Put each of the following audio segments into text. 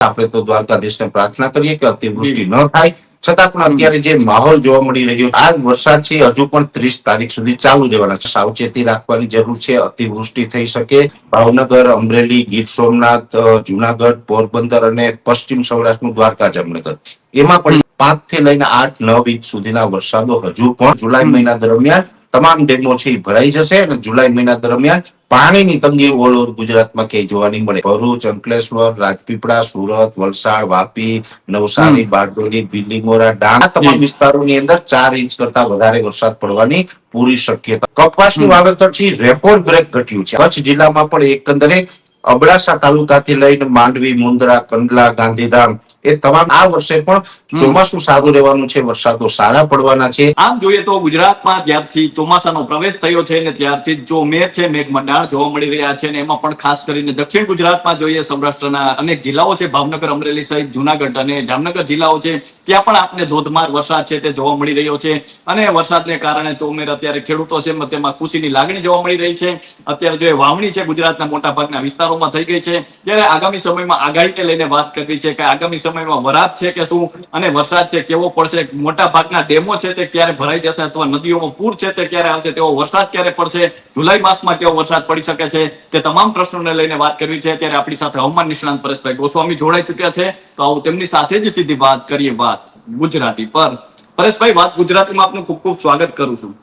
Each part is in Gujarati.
આપણે તો દ્વારકાધીશને પ્રાર્થના કરીએ કે અતિવૃષ્ટિ ન થાય. છતાં પણ અત્યારે જે માહોલ જોવા મળી રહ્યો આ વરસાદ છે હજુ પણ ત્રીસ તારીખ સુધી ચાલુ રહેવાના છે. સાવચેતી રાખવાની જરૂર છે અતિવૃષ્ટિ થઈ શકે. ભાવનગર અમરેલી ગીર સોમનાથ જુનાગઢ પોરબંદર અને પશ્ચિમ સૌરાષ્ટ્રનું દ્વારકા જામનગર. એમાં પણ પાંચથી લઈને આઠ નવ ઇંચ સુધીના વરસાદો હજુ પણ જુલાઈ મહિના દરમિયાન તમામ ડેમો છે એ ભરાઈ જશે અને જુલાઈ મહિના દરમિયાન પાણીની તંગી ઓલ ઓવર ગુજરાતમાં ક્યાંય જોવા નહીં મળે. ભરૂચ અંકલેશ્વર રાજપીપળા સુરત વલસાડ વાપી નવસારી બારડોલી બિલીમોરા ડાંગ તમામ વિસ્તારોની અંદર ચાર ઇંચ કરતા વધારે વરસાદ પડવાની પૂરી શક્યતા. કપાસનું વાવેતર છે રેકોર્ડ બ્રેક ઘટ્યું છે. કચ્છ જિલ્લામાં પણ એકંદરે અબડાસા તાલુકાથી લઈને માંડવી મુંદ્રા કંડલા ગાંધીધામ એ તમામ આ વર્ષે પણ ચોમાસું સારું રહેવાનું છે વરસાદો સારા પડવાના છે. આમ જોઈએ તો ગુજરાતમાં જ્યારથી ચોમાસાનો પ્રવેશ થયો છે ને ત્યારથી જો મેઘ છે મેઘમંડાળ જોવા મળી રહ્યા છે ને એમાં પણ ખાસ કરીને દક્ષિણ ગુજરાતમાં જોઈએ સૌરાષ્ટ્રના અનેક જિલ્લાઓ છે ભાવનગર અમરેલી સહિત જુનાગઢ અને જામનગર જિલ્લાઓ છે ત્યાં પણ આપને ધોધમાર વરસાદ છે તે જોવા મળી રહ્યો છે. અને વરસાદને કારણે ચોમેર અત્યારે ખેડૂતો છે તેમાં ખુશીની લાગણી જોવા મળી રહી છે. અત્યારે જો એ વાવણી છે ગુજરાતના મોટા ભાગના વિસ્તારોમાં થઈ ગઈ છે ત્યારે આગામી સમયમાં આગાહીને લઈને વાત કરવી છે કે આગામી સમયમાં વરાપ છે કે શું અને વરસાદ છે કેવો પડશે? મોટા ભાગના ડેમો છે તે ક્યારે ભરાઈ જશે અથવા નદીઓમાં પૂર છે તે ક્યારે આવશે? તેવો વરસાદ ક્યારે પડશે? જુલાઈ માસમાં કેવો વરસાદ પડી શકે છે? તે તમામ પ્રશ્નોને લઈને વાત કરવી છે. ત્યારે આપણી સાથે હવામાન નિષ્ણાંત પરેશભાઈ ગોસ્વામી જોડાઈ ચુક્યા છે. તો આવું તેમની સાથે જ સીધી વાત કરીએ વાત ગુજરાતી પર. પરેશભાઈ, વાત ગુજરાતીમાં આપનું ખૂબ ખૂબ સ્વાગત કરું છું.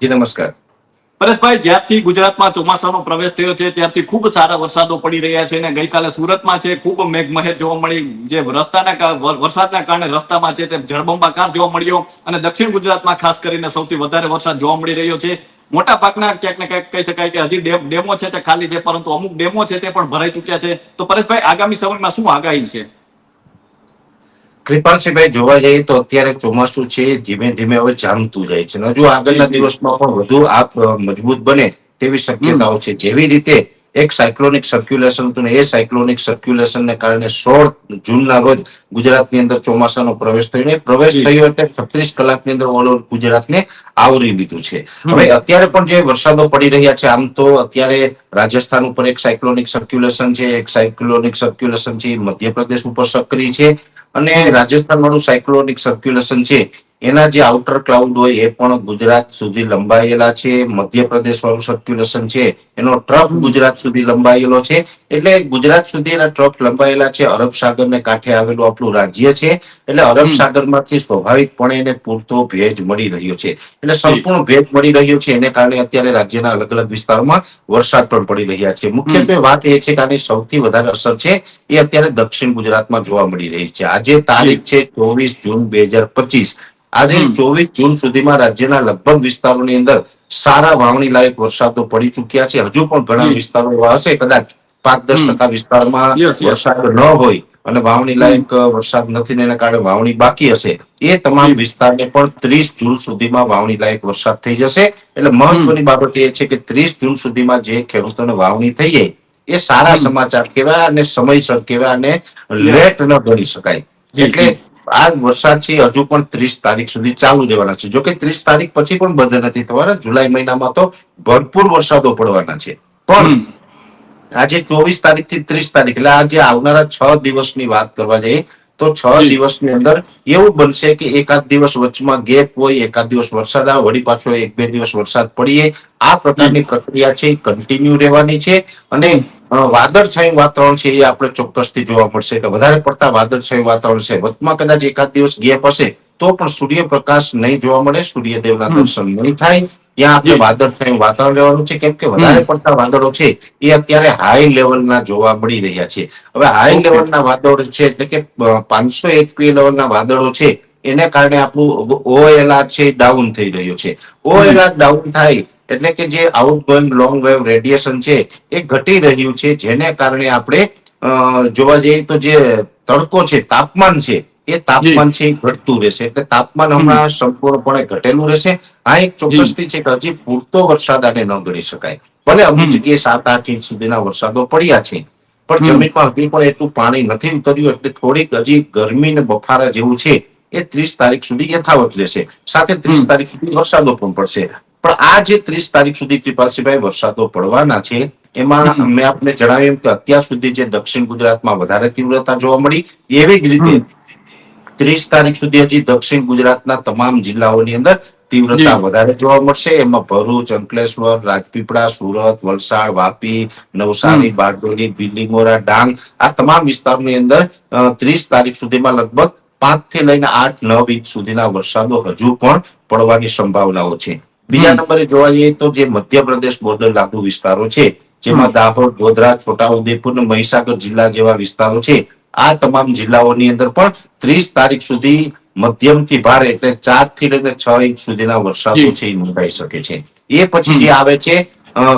જી, નમસ્કાર. પરેશભાઈ, જ્યારથી ગુજરાતમાં ચોમાસાનો પ્રવેશ થયો છે, ત્યારથી ખૂબ સારા વરસાદો પડી રહ્યા છે અને ગઈકાલે સુરતમાં છે, ખૂબ મેઘમહેર જોવા મળી. જે રસ્તાના વરસાદના કારણે રસ્તામાં છે તે જળબંબાકાર જોવા મળ્યો અને દક્ષિણ ગુજરાતમાં ખાસ કરીને સૌથી વધારે વરસાદ જોવા મળી રહ્યો છે. મોટા ભાગના ક્યાંક ને ક્યાંક કહી શકાય કે હજી ડેમ ડેમો છે તે ખાલી છે, પરંતુ અમુક ડેમો છે તે પણ ભરાઈ ચુક્યા છે. તો પરેશભાઈ, આગામી સમયમાં શું આગાહી છે? કૃપાલસિંહભાઈ જોવા જઈએ તો અત્યારે ચોમાસું છે ધીમે ધીમે હવે જામતું જાય છે. હજુ આગળના. દિવસમાં પણ વધુ આપ મજબૂત બને તેવી શક્યતાઓ છે. જેવી રીતે એક સાયક્લોનિક સર્ક્યુલેશન હતું ને એ સાયક્લોનિક સર્ક્યુલેશન ને કારણે સોળ જૂનના રોજ ગુજરાતની અંદર ચોમાસાનો પ્રવેશ થયો ને પ્રવેશ થયો એટલે છત્રીસ કલાકની અંદર ઓલ ઓવર ગુજરાતને આવરી લીધું છે. હવે અત્યારે પણ જે વરસાદો પડી રહ્યા છે આમ તો અત્યારે રાજસ્થાન ઉપર એક સાયક્લોનિક સર્ક્યુલેશન છે એક સાયક્લોનિક સર્ક્યુલેશન છે મધ્યપ્રદેશ ઉપર સક્રિય છે અને રાજસ્થાન વાળું સાયક્લોનિક સર્ક્યુલેશન છે એના જે આઉટર ક્લાઉડ હોય એ પણ ગુજરાત સુધી લંબાયેલા છે મધ્યપ્રદેશ વાળું સર્ક્યુલેશન છે એનો ટ્રફ ગુજરાત સુધી લંબાયેલો છે. એટલે ગુજરાત સુધી એના ટ્રફ લંબાયેલા છે અરબ સાગર ને કાંઠે આવેલું આપણું રાજ્ય છે. એટલે અરબ સાગરમાંથી સ્વાભાવિકપણે એને પૂરતો ભેજ મળી રહ્યો છે. એટલે સંપૂર્ણ ભેજ મળી રહ્યો છે. એને કારણે અત્યારે રાજ્યના અલગ અલગ વિસ્તારોમાં વરસાદ પણ પડી રહ્યા છે. મુખ્યત્વે વાત એ છે કે આની સૌથી વધારે અસર છે એ અત્યારે દક્ષિણ ગુજરાતમાં જોવા મળી રહી છે. આજે તારીખ છે ચોવીસ જૂન બે હજાર પચીસ. આજે ચોવીસ જૂન સુધીમાં રાજ્યના લગભગ વિસ્તારોની અંદર સારા વાવણી લાયક વરસાદો પડી ચુક્યા છે. હજુ પણ ઘણા વિસ્તારો એવા હશે. કદાચ પાંચ દસ ટકા વિસ્તારમાં. વરસાદ ન હોય અને વાવણી લાયક વરસાદ નથી ને એના કારણે વાવણી બાકી હશે. એ તમામ વિસ્તારને પણ ત્રીસ જૂન સુધીમાં વાવણી લાયક વરસાદ થઈ જશે. એટલે મહત્વની બાબત એ છે કે ત્રીસ જૂન સુધીમાં જે ખેડૂતોને વાવણી થઈ જાય એ સારા સમાચાર કહેવાય અને સમયસર કહેવાય અને લેટ ન ગણી શકાય. એટલે. આ વરસાદ છે હજુ પણ ત્રીસ તારીખ સુધી ચાલુ રહેવાના છે. જોકે ત્રીસ તારીખ પછી પણ બંધ નથી થવાના. જુલાઈ મહિનામાં તો ભરપૂર વરસાદો પડવાના છે. પણ આજે ચોવીસ તારીખથી ત્રીસ તારીખ એટલે આજે આવનારા છ દિવસની વાત કરવા જઈએ તો છ દિવસની અંદર એવું બનશે કે એકાદ દિવસ વચમાં ગેપ હોય એકાદ દિવસ વરસાદ આવે વળી પાછો એક બે દિવસ વરસાદ પડીએ. આ પ્રકારની પ્રક્રિયા છે કન્ટિન્યુ રહેવાની છે. અને વાદળછાયું વાતાવરણ છે એ આપણે ચોક્કસથી જોવા મળશે એટલે વધારે પડતા વાદળછાયું વાતાવરણ છે. વચમાં કદાચ એકાદ દિવસ ગેપ હશે તો પણ સૂર્યપ્રકાશ નહીં જોવા મળે સૂર્યદેવના. દર્શન નહીં થાય. ત્યાં આપણે. વાદળછાયું વાતાવરણ રહેવાનું છે. કેમ કે વધારે પડતા વાદળો છે એ અત્યારે હાઈ લેવલના જોવા મળી રહ્યા છે. હવે હાઈ લેવલના વાદળો છે એટલે કે પાંચસો એચપી લેવલના વાદળો છે એને કારણે આપણું ઓએલઆર છે ડાઉન થઈ રહ્યો છે. ઓએલઆર ડાઉન થાય એટલે કે જે આઉટગોઈંગ લોંગ વેવ રેડિયેશન છે એ ઘટી રહ્યું છે જેને કારણે આપણે જોવા જઈએ તો જે તડકો છે તાપમાન છે એ તાપમાન છે એ ઘટતું રહેશે. એટલે તાપમાન હમણાં સંપૂર્ણપણે ઘટેલું રહેશે. આ એક ચોક્કસથી છે કે હજી પૂરતો વરસાદ આને ન ગણી શકાય. ભલે અમુક જગ્યાએ સાત આઠ ઇંચ સુધીના વરસાદો પડ્યા છે પણ જમીનમાં હજી પણ એટલું પાણી નથી ઉતર્યું એટલે થોડીક હજી ગરમી ને બફારા જેવું છે એ ત્રીસ તારીખ સુધી યથાવત રહેશે. સાથે ત્રીસ તારીખ સુધી વરસાદો પણ પડશે. પણ આ જે ત્રીસ તારીખ સુધી ત્રિપાલસિંહભાઈ વરસાદો પડવાના છે એમાં મેં આપને જણાવ્યું કે અત્યાર સુધી જે દક્ષિણ ગુજરાતમાં વધારે તીવ્રતા જોવા મળી એવી જ રીતે ત્રીસ તારીખ સુધી હજી દક્ષિણ ગુજરાતના તમામ જિલ્લાઓની અંદર તીવ્રતા વધારે જોવા મળશે. એમાં ભરૂચ અંકલેશ્વર રાજપીપળા સુરત વલસાડ વાપી નવસારી બારડોલી બીલીમોરા ડાંગ આ તમામ વિસ્તારની અંદર ત્રીસ તારીખ સુધીમાં લગભગ પાંચથી લઈને આઠ નવ ઇંચ સુધીના વરસાદો હજુ પણ પડવાની સંભાવનાઓ છે. બીજા નંબરે જોવા જઈએ તો જે મધ્યપ્રદેશ બોર્ડર લાગુ વિસ્તારો છે જેમાં દાહોદ ગોધરા છોટાઉદેપુર મહીસાગર જિલ્લા જેવા વિસ્તારો છે આ તમામ જિલ્લાઓની અંદર પણ ત્રીસ તારીખ સુધી મધ્યમથી ભારે એટલે ચારથી લઈને છ ઇંચ સુધીના વરસાદો છે એ નોંધાઈ શકે છે. એ પછી જે આવે છે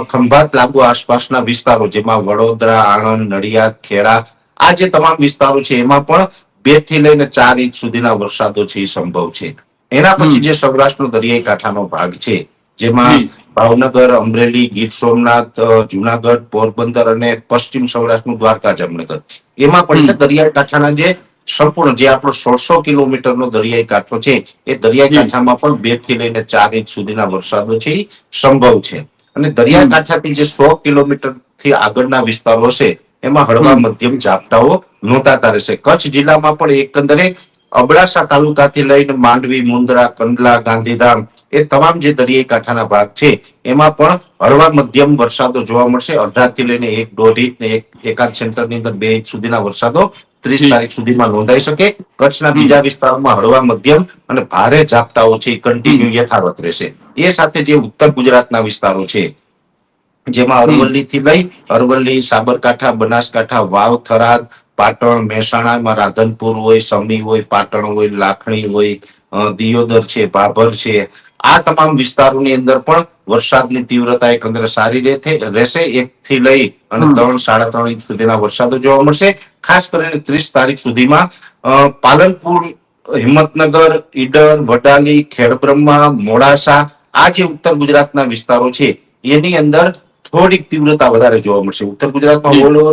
ખંભાત લાગુ આસપાસના વિસ્તારો જેમાં વડોદરા આણંદ નડિયાદ ખેડા આ જે તમામ વિસ્તારો છે એમાં પણ બેથી લઈને ચાર ઇંચ સુધીના વરસાદો છે એ સંભવ છે. એના પછી જે સૌરાષ્ટ્રનો દરિયાઈ કાંઠાનો ભાગ છે જેમાં ભાવનગર અમરેલી ગીર સોમનાથ જુનાગઢ પોરબંદર અને પશ્ચિમ સૌરાષ્ટ્રનું દ્વારકા જામનગર. એમાં પણ એટલે દરિયાઈ કાંઠાના જે સંપૂર્ણ જે આપણો સોળસો કિલોમીટરનો દરિયાઈ કાંઠો છે એ દરિયાઈ કાંઠામાં પણ બેથી લઈને ચાર ઇંચ સુધીના વરસાદો છે એ સંભવ છે. અને દરિયા. કાંઠાથી જે સો કિલોમીટરથી આગળના વિસ્તારો છે એમાં હળવા મધ્યમ ઝાપટાઓ નોંધાતા રહેશે. કચ્છ જિલ્લામાં પણ એકંદરે અબડાસા તાલુકાથી લઈને માંડવી મુંદ્રા કંડલા ગાંધીધામ એ તમામ જે દરિયાઈ કાંઠાના ભાગ છે એમાં પણ હળવા મધ્યમ વરસાદો જોવા મળશે. અડધાથી લઈને એક દોઢ ઇંચ ને એક એકાદ સેન્ટરની અંદર બે ઇંચ સુધીના વરસાદો ત્રીસ તારીખ સુધીમાં નોંધાઈ શકે. કચ્છના. બીજા વિસ્તારોમાં હળવા મધ્યમ અને ભારે ઝાપટાઓ છે કન્ટિન્યુ યથાવત રહેશે. એ સાથે જે ઉત્તર ગુજરાતના વિસ્તારો છે જેમાં અરવલ્લી થી લઈ અરવલ્લી સાબરકાંઠા બનાસકાંઠા વાવ થરાદ પાટણ મહેસાણામાં રાધનપુર હોય સમી હોય પાટણ હોય લાખણી હોય દિયોદર છે ભાભર છે. આ તમામ વિસ્તારોની અંદર પણ વરસાદની તીવ્રતા એકંદરે સારી રહે રહેશે. એક થી લઈ અને ત્રણ સાડા ત્રણ ઇંચ સુધીના વરસાદો જોવા મળશે. ખાસ કરીને ત્રીસ તારીખ સુધીમાં પાલનપુર હિંમતનગર ઈડર વડાલી ખેડબ્રહ્મા મોડાસા આ જે ઉત્તર ગુજરાતના વિસ્તારો છે એની અંદર થોડીક તીવ્રતા વધારે જોવા મળશે. ઉત્તર ગુજરાતમાં બોલો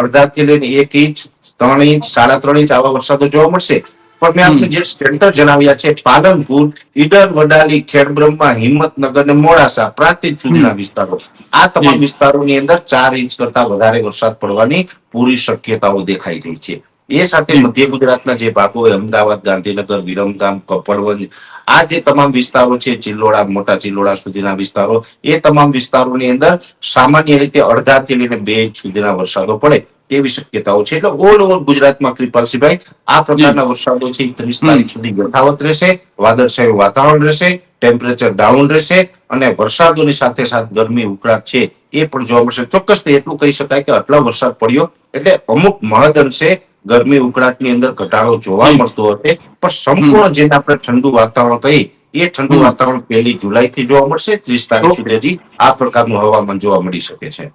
અડધા થી લઈને એક ઇંચ ત્રણ ઇંચ સાડા ત્રણ ઇંચ આવા વરસાદો જોવા મળશે. પણ મેં આપણે જે સેન્ટર જણાવ્યા છે પાલનપુર ઈડર વડાલી ખેડબ્રહ્મા હિંમતનગર ને મોડાસા પ્રાંતિજ સુધીના વિસ્તારો. આ તમામ વિસ્તારોની અંદર ચાર ઇંચ કરતા વધારે વરસાદ પડવાની પૂરી શક્યતાઓ દેખાઈ રહી છે. એ સાથે મધ્ય ગુજરાતના જે ભાગો અમદાવાદ ગાંધીનગર વિરમગામ કપડવંજ આ જે તમામ વિસ્તારો છે ચિલ્લોડા મોટા ચિલ્લોડા સુધીના વિસ્તારો એ તમામ વિસ્તારોની અંદર સામાન્ય રીતે અડધાથી લઈને બે ઇંચ સુધીના વરસાદો પડે તેવી શક્યતાઓ છે. એટલે ઓલ ઓવર ગુજરાતમાં કૃપાલસિંહભાઈ આ પ્રકારના વરસાદો છે ત્રીસ તારીખ સુધી યથાવત રહેશે વાદળછાયું વાતાવરણ રહેશે ટેમ્પરેચર ડાઉન રહેશે અને વરસાદોની સાથે સાથે ગરમી ઉકળાટ છે એ પણ જોવા મળશે. ચોક્કસ એટલું કહી શકાય કે આટલો વરસાદ પડ્યો એટલે અમુક મહદ અંશે ગરમી ઉકળાટની અંદર ઘટાડો જોવા. મળતો હશે. પણ સંપૂર્ણ જેને આપણે ઠંડુ વાતાવરણ કહીએ એ ઠંડુ વાતાવરણ પહેલી જુલાઈ થી જોવા મળશે ત્રીસ તારીખ સુધી આ પ્રકારનું હવામાન જોવા મળી શકે છે.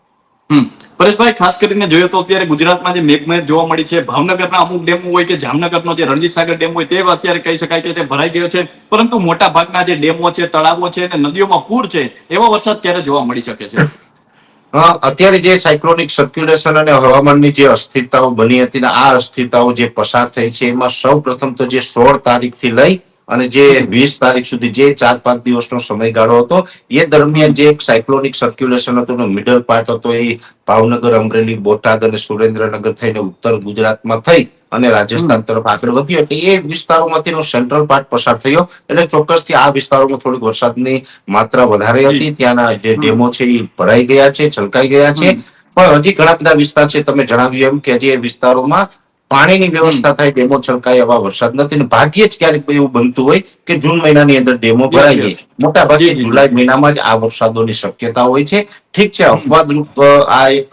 પરેશભાઈ ખાસ કરીને જોઈએ તો અત્યારે ગુજરાતમાં જે મેઘમહેર જોવા મળી છે ભાવનગરના અમુક ડેમો હોય કે જામનગરનો જે રણજીત સાગર ડેમ હોય તે અત્યારે કહી શકાય કે તે ભરાઈ ગયો છે. પરંતુ મોટા ભાગના જે ડેમો છે તળાવો છે અને નદીઓમાં પૂર છે એવા વરસાદ ક્યારે જોવા મળી શકે છે? અત્યારે જે સાયક્લોનિક સર્ક્યુલેશન અને હવામાનની જે અસ્થિરતાઓ બની હતી આ અસ્થિરતાઓ જે પસાર થઈ છે, એમાં સૌ પ્રથમ તો જે સોળ તારીખથી લઈ અને જે વીસ તારીખ સુધી જે ચાર પાંચ દિવસનો સમયગાળો હતો, એ દરમિયાન જે સાયક્લોનિક સર્ક્યુલેશન હતું મિડલ પાર્ટ હતો, એ ભાવનગર, અમરેલી, બોટાદ અને સુરેન્દ્રનગર થઈને ઉત્તર ગુજરાતમાં થઈ. અને રાજસ્થાન તરફ આગળ વધ્યો હતી એ વિસ્તારોમાંથી સેન્ટ્રલ પાર્ટ પસાર થયો. એટલે ચોક્કસથી આ વિસ્તારોમાં થોડીક વરસાદની માત્રા વધારે હતી. ત્યાંના જે ડેમો છે એ ભરાઈ ગયા છે છલકાઈ ગયા છે. પણ હજી ઘણા બધા વિસ્તાર છે તમે જણાવ્યું એમ કે હજી એ વિસ્તારોમાં પાણીની વ્યવસ્થા થાય ડેમો છલકાય એવા વરસાદ નથી. ને ભાગ્યે જ ક્યારેક એવું બનતું હોય કે જૂન મહિનાની અંદર ડેમો ભરાઈ જાય મોટા ભાગે. જુલાઈ મહિનામાં જ આ વરસાદોની શક્યતા હોય છે. ઠીક છે અપવાદરૂપ આ એક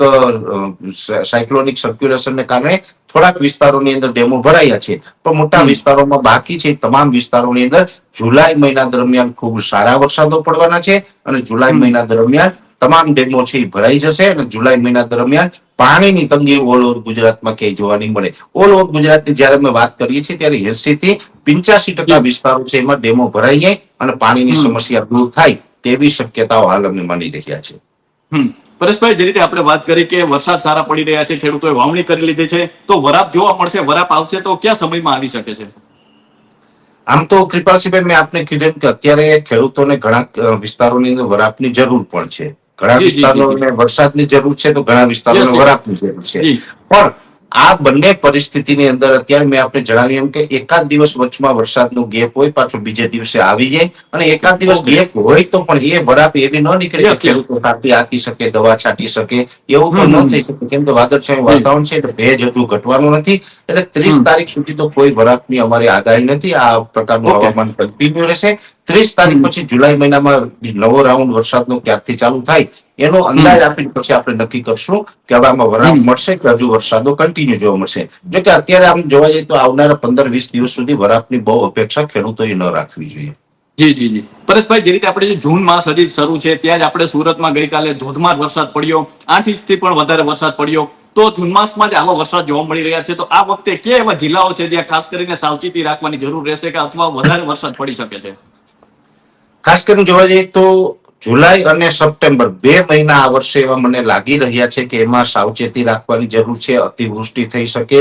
સાયક્લોનિક સર્ક્યુલેશનને કારણે થોડાક વિસ્તારોની અંદર ડેમો ભરાયા છે. પણ મોટા વિસ્તારોમાં બાકી છે. તમામ વિસ્તારોની અંદર જુલાઈ મહિના દરમિયાન ખૂબ સારા વરસાદો પડવાના છે અને જુલાઈ મહિના દરમિયાન તમામ ડેમો છે એ ભરાઈ જશે અને જુલાઈ મહિના દરમિયાન પાણીની તંગી ઓલ ઓવર ગુજરાતમાં ક્યાંય જોવા નહીં મળે. ઓલ ઓવર ગુજરાતની જયારે અમે વાત કરીએ છીએ ત્યારે એસી થી પિંચાસી ટકા વિસ્તારો છે એમાં ડેમો ભરાઈ જાય અને પાણીની સમસ્યા દૂર થાય તેવી શક્યતાઓ હાલ અમે માની રહ્યા છે પરેશભાઈ જે રીતે આપણે વાત કરી કે વરસાદ સારા પડી રહ્યા છે ખેડૂતોએ વાવણી કરી લીધી છે તો વરાપ જોવા મળશે વરાપ આવશે તો કયા સમયમાં આવી શકે છે? આમ તો કૃપાલસિંહભાઈ મેં આપને કીધું કે અત્યારે ખેડૂતોને ઘણા વિસ્તારોની અંદર વરાપની જરૂર પણ છે. ઘણા વિસ્તારોને વરસાદની જરૂર છે તો ઘણા વિસ્તારોને. વરાપની જરૂર છે. પણ આ બંને પરિસ્થિતિની અંદર અત્યારે મેં આપણે જણાવ્યું એમ કે એકાદ દિવસ વચમાં વરસાદનો ગેપ હોય પાછો બીજે દિવસે આવી જાય અને એકાદ દિવસ ગેપ હોય તો પણ એ વરાપ એવી ન નીકળે કે. ખેડૂતો તાપી આંકી શકે દવા છાંટી શકે એવું તો ન થઈ શકે. કેમ કે વાદળછાયું વાતાવરણ છે એટલે ભેજ હજુ ઘટવાનું નથી. એટલે ત્રીસ તારીખ સુધી તો કોઈ વરાપની અમારી આગાહી નથી. આ પ્રકારનું. હવામાન કન્ટિન્યુ રહેશે. ત્રીસ તારીખ પછી જુલાઈ મહિનામાં નવો રાઉન્ડ વરસાદનો ક્યારથી ચાલુ થાય એનો અંદાજ આપીને પછી આપણે નક્કી કરશું કે હવે આમાં વરાપ મળશે કે હજુ વરસાદો કન્ટિન્યુ જોવા મળશે. જો કે અત્યારે આમ જોવા જઈએ તો આવનારા પંદર વીસ દિવસ સુધી વરાપની બહુ અપેક્ષા ખેડૂતોએ ન રાખવી જોઈએ. જી જી જી. પરેશભાઈ જે રીતે આપણે જૂન માસ હજી શરૂ છે ત્યાં જ આપણે સુરતમાં ગઈકાલે ધોધમાર વરસાદ પડ્યો આઠ ઇંચથી પણ વધારે વરસાદ પડ્યો. તો જૂન માસમાં જ આવા વરસાદ જોવા મળી રહ્યા છે. તો આ વખતે કે એવા જિલ્લાઓ છે જ્યાં ખાસ કરીને સાવચેતી રાખવાની જરૂર રહેશે કે અથવા વધારે વરસાદ પડી શકે છે? ખાસ કરીને જોવા જઈએ તો જુલાઈ અને સપ્ટેમ્બર બે મહિના આ વર્ષે એવા મને લાગી રહ્યા છે કે એમાં સાવચેતી રાખવાની જરૂર છે અતિવૃષ્ટિ થઈ શકે.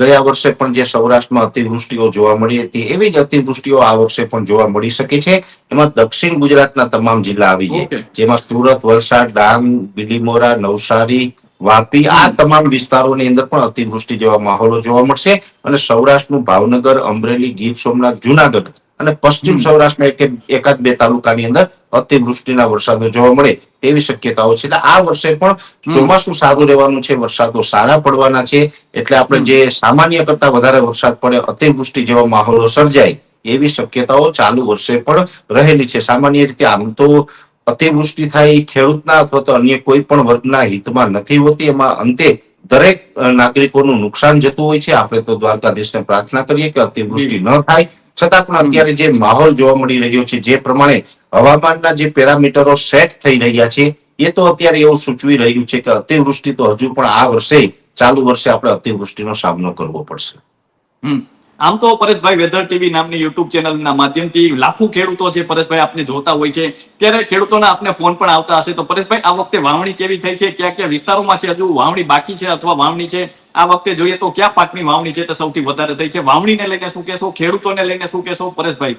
ગયા વર્ષે પણ જે સૌરાષ્ટ્રમાં અતિવૃષ્ટિઓ જોવા મળી હતી એવી જ અતિવૃષ્ટિઓ આ વર્ષે પણ જોવા મળી શકે છે. એમાં દક્ષિણ ગુજરાતના તમામ જિલ્લા આવી જાય જેમાં સુરત વલસાડ ડાંગ બિલીમોરા નવસારી વાપી આ તમામ વિસ્તારોની અંદર પણ અતિવૃષ્ટિ જેવા માહોલો જોવા મળશે. અને સૌરાષ્ટ્રનું ભાવનગર અમરેલી ગીર સોમનાથ જુનાગઢ અને પશ્ચિમ એક એકાદ બે તાલુકાની અંદર અતિવૃષ્ટિના વરસાદો જોવા મળે તેવી શક્યતાઓ છે. એટલે આ વર્ષે પણ ચોમાસું સારું રહેવાનું છે વરસાદો સારા પડવાના છે. એટલે આપણે જે સામાન્ય કરતા વધારે વરસાદ પડે અતિવૃષ્ટિ જેવા માહોલો સર્જાય એવી શક્યતાઓ ચાલુ વર્ષે પણ રહેલી છે. સામાન્ય રીતે આમ તો અતિવૃષ્ટિ થાય એ ખેડૂતના અથવા તો અન્ય કોઈ પણ વર્ગના હિતમાં નથી હોતી. એમાં અંતે દરેક નાગરિકોનું નુકસાન જતું હોય છે. આપણે તો દ્વારકાધીશને પ્રાર્થના કરીએ કે અતિવૃષ્ટિ ન થાય. છતાં પણ અત્યારે જે માહોલ જોવા મળી રહ્યો છે, જે પ્રમાણે હવામાનના જે પેરામીટરો સેટ થઈ રહ્યા છે, એ તો અત્યારે એવું સૂચવી રહ્યું છે કે અતિવૃષ્ટિ તો હજુ પણ આ વર્ષે ચાલુ વર્ષે આપણે અતિવૃષ્ટિનો સામનો કરવો પડશે. આમ તો પરેશભાઈ વેધર ટીવી નામની યુટ્યુબ ચેનલના માધ્યમથી લાખો ખેડૂતો છે પરેશભાઈ આપને જોતા હોય છે. ત્યારે ખેડૂતોના આપને ફોન પણ આવતા હશે. તો પરેશભાઈ, આ વખતે વાવણી કેવી થઈ છે? ક્યાં ક્યાં વિસ્તારોમાં છે? હજુ વાવણી બાકી છે અથવા વાવણી છે? આ વખતે જોઈએ તો કયા પાકની વાવણી છે તે સૌથી વધારે થઈ છે. વાવણીને લઈને શું કહેશો? ખેડૂતોને લઈને શું કહેશો? પરેશભાઈ.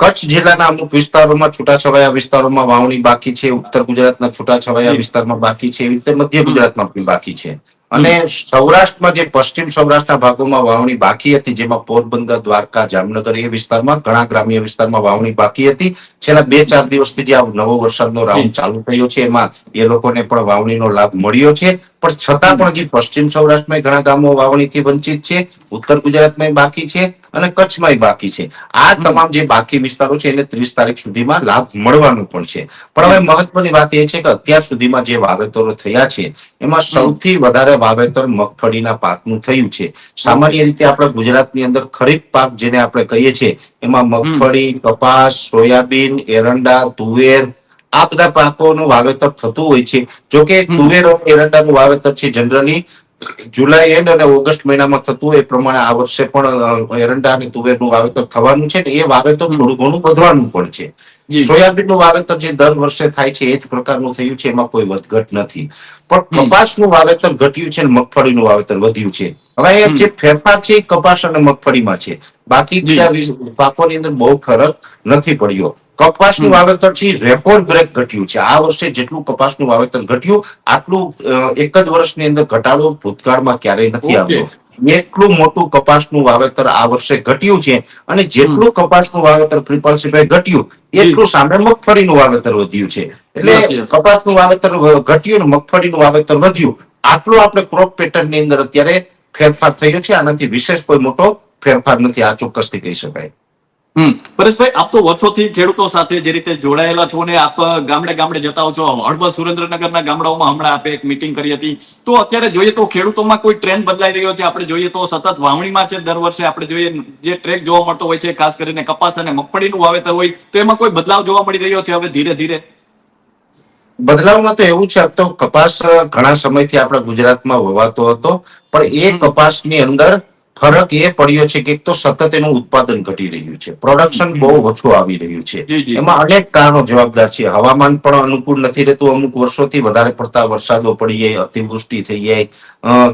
કચ્છ જિલ્લાના અમુક વિસ્તારોમાં છૂટાછવાયા વિસ્તારોમાં વાવણી બાકી છે. ઉત્તર ગુજરાતના છૂટાછવાયા વિસ્તારમાં બાકી છે. એવી રીતે મધ્ય ગુજરાતમાં પણ બાકી છે. અને સૌરાષ્ટ્રમાં જે પશ્ચિમ સૌરાષ્ટ્રના ભાગોમાં વાવણી બાકી હતી જેમાં પોરબંદર દ્વારકા જામનગર એ વિસ્તારમાં ઘણા ગ્રામ્ય વિસ્તારમાં વાવણી બાકી હતી. છેલ્લા બે ચાર દિવસથી જે આ નવો વરસાદનો રાઉન્ડ ચાલુ થયો છે એમાં એ લોકોને પણ વાવણીનો લાભ મળ્યો છે. પણ છતાં પણ હજી પશ્ચિમ સૌરાષ્ટ્રમાં ઘણા ગામો વાવણીથી વંચિત છે ઉત્તર ગુજરાતમાં બાકી છે અને કચ્છમાં બાકી છે. આ તમામ જે બાકી વિસ્તારો છે એને ત્રીસ તારીખ સુધીમાં લાભ મળવાનું પણ છે. પણ હવે મહત્વની વાત એ છે કે અત્યાર સુધીમાં જે વાવેતરો થયા છે એમાં સૌથી વધારે વાવેતર મગફળીના પાકનું થયું છે. સામાન્ય રીતે આપણે ગુજરાતની અંદર ખરીફ પાક જેને આપણે કહીએ છીએ એમાં મગફળી કપાસ સોયાબીન એરંડા તુવેર આ બધા પાકોનું વાવેતર થતું હોય છે. જો કે હમ. તુવેર અને એરંડાનું વાવેતર છે જનરલી. જુલાઈ એન્ડ અને ઓગસ્ટ મહિનામાં થતું એ પ્રમાણે આ વર્ષે પણ એરંડા અને તુવેરનું વાવેતર થવાનું છે ને એ વાવેતર થોડું ઘણું વધવાનું પણ છે. સોયાબીનનું વાવેતર જે દર વર્ષે થાય છે એ જ પ્રકારનું થયું છે એમાં કોઈ વધઘટ નથી. પણ કપાસનું વાવેતર ઘટ્યું છે અને મગફળીનું વાવેતર વધ્યું છે. હવે એ. જે ફેરફાર છે એ કપાસ અને મગફળીમાં છે. બાકી બીજા પાકોની અંદર બહુ ફરક નથી પડ્યો. કપાસનું. વાવેતર છે રેકોર્ડ બ્રેક ઘટ્યું છે. આ વર્ષે જેટલું કપાસનું વાવેતર ઘટ્યું આટલું એક જ વર્ષની અંદર ઘટાડો ભૂતકાળમાં ક્યારેય નથી આવ્યો. એટલું મોટું કપાસનું વાવેતર આ વર્ષે ઘટ્યું છે અને જેટલું કપાસનું વાવેતર કૃપાલસિંહભાઈ ઘટ્યું એટલું સામે મગફળીનું વાવેતર વધ્યું છે. એટલે. કપાસનું વાવેતર ઘટ્યું અને મગફળીનું વાવેતર વધ્યું આટલું આપણે ક્રોપ પેટર્નની અંદર અત્યારે ફેરફાર થયો છે. આનાથી વિશેષ કોઈ મોટો ફેરફાર નથી. આ ચોક્કસથી કહી શકાય. પરેશભાઈ આપ તો વર્ષોથી ખેડૂતો સાથે જે રીતે જોડાયેલા છો ને આપ ગામડે ગામડે જતા હો છો. હળવદ સુરેન્દ્રનગરના ગામડાઓમાં હમણાં આપે એક મિટિંગ કરી હતી. તો અત્યારે જોઈએ તો ખેડૂતોમાં કોઈ ટ્રેન્ડ બદલાઈ રહ્યો છે? આપણે જોઈએ તો સતત વાવણીમાં છે દર વર્ષે. આપણે જોઈએ જે ટ્રેક જોવા મળતો હોય છે ખાસ કરીને કપાસ અને મગફળીનું વાવેતર હોય તો એમાં કોઈ બદલાવ જોવા મળી રહ્યો છે હવે ધીરે ધીરે? બદલાવમાં તો એવું છે તો કપાસ ઘણા સમયથી આપણા ગુજરાતમાં વવાતો હતો. પણ એ કપાસની અંદર ફરક એ પડ્યો છે કે તો સતત એનું ઉત્પાદન ઘટી રહ્યું છે. પ્રોડક્શન બહુ ઓછું આવી રહ્યું છે. એમાં અનેક કારણો જવાબદાર છે. હવામાન પણ અનુકૂળ નથી રહેતું. અમુક વર્ષોથી વધારે પડતા વરસાદો પડી જાય અતિવૃષ્ટિ થઈ જાય.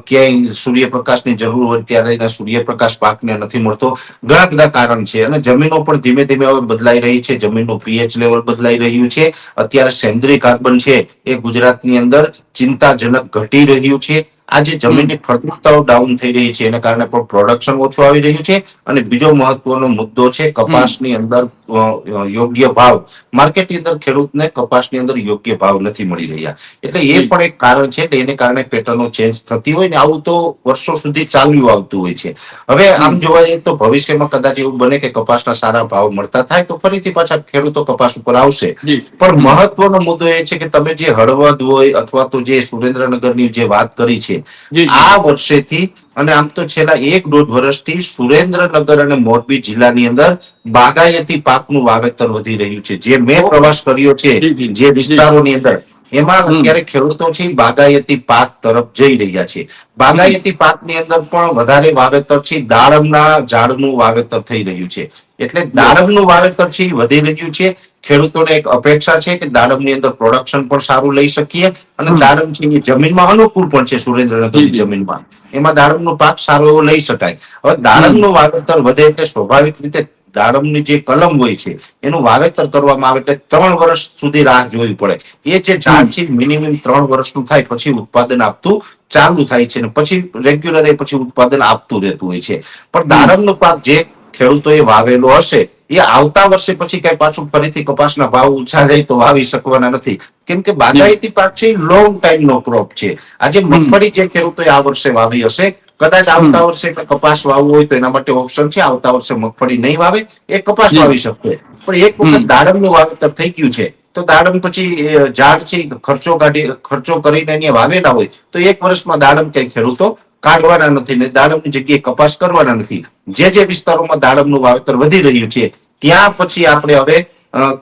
ક્યાંય સૂર્યપ્રકાશની જરૂર હોય ત્યારે એના સૂર્યપ્રકાશ પાકને નથી મળતો. ઘણા બધા કારણ છે અને જમીનો પણ ધીમે ધીમે હવે બદલાઈ રહી છે. જમીનનું પીએચ લેવલ બદલાઈ રહ્યું છે. અત્યારે સેન્દ્રીય કાર્બન છે એ ગુજરાતની અંદર ચિંતાજનક ઘટી રહ્યું છે. આજે જમીનની ફળદ્રુપતાઓ ડાઉન થઈ રહી છે, એના કારણે પણ પ્રોડક્શન ઓછું આવી રહ્યું છે. અને બીજો મહત્વનો મુદ્દો છે, કપાસની અંદર યોગ્ય ભાવ. માર્કેટની અંદર ખેડૂતને કપાસની અંદર યોગ્ય ભાવ નથી મળી રહ્યા. એટલે એ પણ એક કારણ છે એને કારણે પેટર્નો ચેન્જ થતી હોય ને આવું તો વર્ષો સુધી ચાલ્યું આવતું હોય છે. હવે આમ જોવા જઈએ તો ભવિષ્યમાં કદાચ એવું બને કે કપાસના સારા ભાવ મળતા થાય તો ફરીથી પાછા ખેડૂતો કપાસ ઉપર આવશે. પણ મહત્વનો મુદ્દો એ છે કે તમે જે હળવદ હોય અથવા તો જે સુરેન્દ્રનગરની જે વાત કરી છે આ વર્ષેથી અને આમ તો છેલ્લા એક દોઢ વર્ષથી સુરેન્દ્રનગર અને મોરબી જિલ્લાની અંદર બાગાયતી પાકનું વાવેતર વધી રહ્યું છે. જે મેં પ્રવાસ કર્યો છે જી, વિસ્તારોની અંદર. એમાં અત્યારે ખેડૂતો છે બાગાયતી પાક તરફ જઈ રહ્યા છે. બાગાયતી પાકની અંદર પણ વધારે વાવેતર છે દાડમના ઝાડનું વાવેતર થઈ રહ્યું છે. એટલે દાડમનું વાવેતર છે વધી રહ્યું છે. ખેડૂતોને એક અપેક્ષા છે કે દાડમની અંદર પ્રોડક્શન પણ સારું લઈ શકીએ અને. દાડમ છે એ જમીનમાં અનુકૂળ પણ છે સુરેન્દ્રનગરની. જમીનમાં. એમાં દાડમનો પાક સારો એવો લઈ શકાય. હવે દાડમનું વાવેતર વધે એટલે સ્વાભાવિક રીતે દાડમની જે કલમ હોય છે એનું વાવેતર કરવામાં આવે એટલે ત્રણ વર્ષ સુધી રાહ જોવી પડે. એ જે ઝાડ છે મિનિમમ ત્રણ વર્ષનું થાય પછી ઉત્પાદન આપતું ચાલુ થાય છે ને પછી રેગ્યુલર એ પછી ઉત્પાદન આપતું રહેતું હોય છે. પણ દાડમનો પાક જે ખેડૂતોએ વાવેલો હશે એ આવતા વર્ષે પછી કઈ પાછું ફરીથી કપાસના ભાવ ઊંચા જાય તો વાવી શકવાના નથી. કેમ કે બાગાયતી પાક છે લોંગ ટાઈમ નો ક્રોપ છે. આજે મગફળી જે ખેડૂતોએ આ વર્ષે વાવી હશે કદાચ આવતા વર્ષે કપાસ વાવવું હોય તો એના માટે ઓપ્શન છે આવતા વર્ષે મગફળી નહીં વાવે એ કપાસ વાવી શકશે. પણ એક વખત. દાડમનું વાવેતર થઈ ગયું છે તો દાડમ પછી ઝાડ છે ખર્ચો કાઢી ખર્ચો કરીને એને વાવેલા હોય તો એક વર્ષમાં દાડમ કઈ ખેડૂતો કાઢવાના નથી ને દાડમની જગ્યાએ કપાસ કરવાના નથી. જે જે વિસ્તારોમાં દાડમનું વાવેતર વધી રહ્યું છે ત્યાં પછી આપણે હવે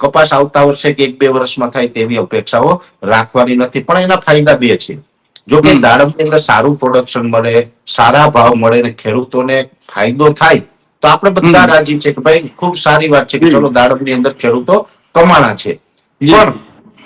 કપાસ આવતા વર્ષે કે એક બે વર્ષમાં થાય તેવી અપેક્ષાઓ રાખવાની નથી. પણ એના ફાયદા બે છે. જો કે દાડમની અંદર સારું પ્રોડક્શન મળે સારા ભાવ મળે ને ખેડૂતોને ફાયદો થાય તો આપણે બધા રાજી છે કે ભાઈ ખૂબ સારી વાત છે કે. ચલો દાડમની અંદર ખેડૂતો કમાણા છે. પણ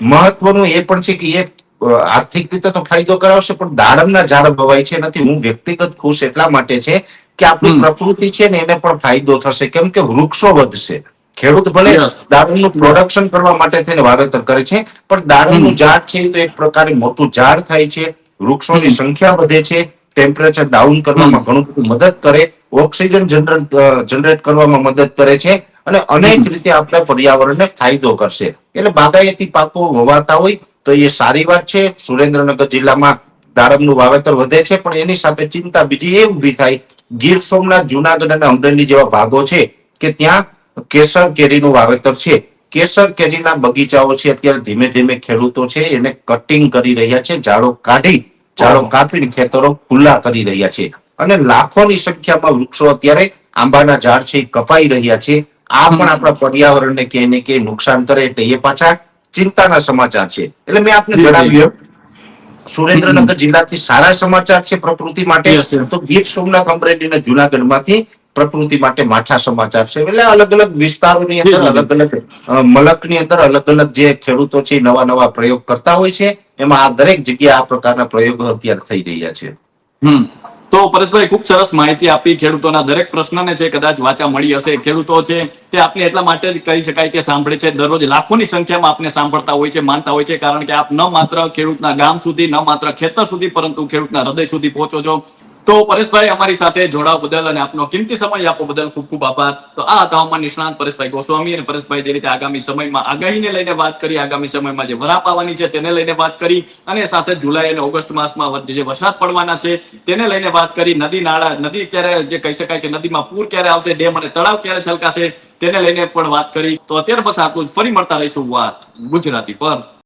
મહત્વનું એ પણ છે કે એ અ, આર્થિક રીતે તો ફાયદો કરાવશે પણ દાડમના ઝાડ ભવાય છે. નથી હું વ્યક્તિગત ખુશ એટલા માટે છે કે આપણી પ્રકૃતિ છે ને એને પણ ફાયદો થશે. કેમ કે વૃક્ષો વધશે. ખેડૂત ભલે. દાડમનું પ્રોડક્શન કરવા માટે થઈને વાવેતર કરે છે પણ દાડમનું ઝાડ છે તો એક પ્રકારે મોટું ઝાડ થાય છે. વૃક્ષોની સંખ્યા વધે છે ટેમ્પરેચર ડાઉન કરવામાં ઘણું બધું મદદ કરે ઓક્સિજન જનરેટ જનરેટ કરવામાં મદદ કરે છે અને અનેક રીતે આપણે પર્યાવરણને ફાયદો કરશે. એટલે બાગાયતી પાકો વવાતા હોય તો એ સારી વાત છે. સુરેન્દ્રનગર જિલ્લામાં દાડમનું વાવેતર વધે છે પણ એની સામે ચિંતા બીજી એ ઊભી થાય ગીર સોમનાથ જુનાગઢ અને અમરેલી જેવા ભાગો છે કે ત્યાં કેસર કેરીનું વાવેતર છે. કેસર કેરીના બગીચાઓ છે અત્યારે ધીમે ધીમે ખેડૂતો છે એને કટિંગ કરી રહ્યા છે ઝાડો કાઢી ઝાડો. કાપીને ખેતરો ખુલ્લા કરી રહ્યા છે. અને લાખોની સંખ્યામાં વૃક્ષો અત્યારે આંબાના ઝાડ છે કપાઈ રહ્યા છે. આ પણ આપણા પર્યાવરણને ક્યાંય ને ક્યાંય નુકસાન કરે એટલે એ પાછા ચિંતાના સમાચાર છે. એટલે મેં આપને. જણાવ્યું સુરેન્દ્રનગર જિલ્લાથી સારા સમાચાર છે પ્રકૃતિ માટે. તો ગીર સોમનાથ અમરેલી અને જુનાગઢમાંથી પ્રકૃતિ માટે માઠા સમાચાર છે. એટલે અલગ અલગ વિસ્તારોની અંદર. અલગ અલગ મલક મલકની અંદર અલગ અલગ જે ખેડૂતો છે નવા નવા પ્રયોગ કરતા હોય છે. એમાં આ દરેક જગ્યાએ આ પ્રકારના પ્રયોગો અત્યારે થઈ રહ્યા છે. હમ. તો પરેશભાઈ ખૂબ સરસ માહિતી આપી. ખેડૂતોના દરેક પ્રશ્નને છે કદાચ વાચા મળી હશે. ખેડૂતો છે તે આપને એટલા માટે જ કહી શકાય કે સાંભળે છે. દરરોજ લાખોની સંખ્યામાં આપને સાંભળતા હોય છે, માનતા હોય છે, કારણ કે આપ ન માત્ર ખેડૂતના ગામ સુધી, ન માત્ર ખેતર સુધી, પરંતુ ખેડૂતના હૃદય સુધી પહોંચો છો. તો પરેશભાઈ અમારી સાથે જોડાવા બદલ અને આપનો કિંમતી સમય આપવા બદલ ખૂબ ખૂબ આભાર. તો આ હતા હવામાન નિષ્ણાંત પરેશભાઈ ગોસ્વામી અને પરેશભાઈ જે રીતે આગામી સમયમાં આગાહીને લઈને વાત કરી, આગામી સમયમાં જે વરાપ આવવાની છે તેને લઈને વાત કરી અને સાથે જુલાઈ અને ઓગસ્ટ માસમાં જે વરસાદ પડવાના છે તેને લઈને વાત કરી. નદી નાળા, નદી ક્યારે જે કહી શકાય કે નદીમાં પૂર ક્યારે આવશે, ડેમ અને તળાવ ક્યારે છલકાશે તેને લઈને પણ વાત કરી. તો અત્યારે બસ આટલું જ. ફરી મળતા રહીશું વાત ગુજરાતી પર.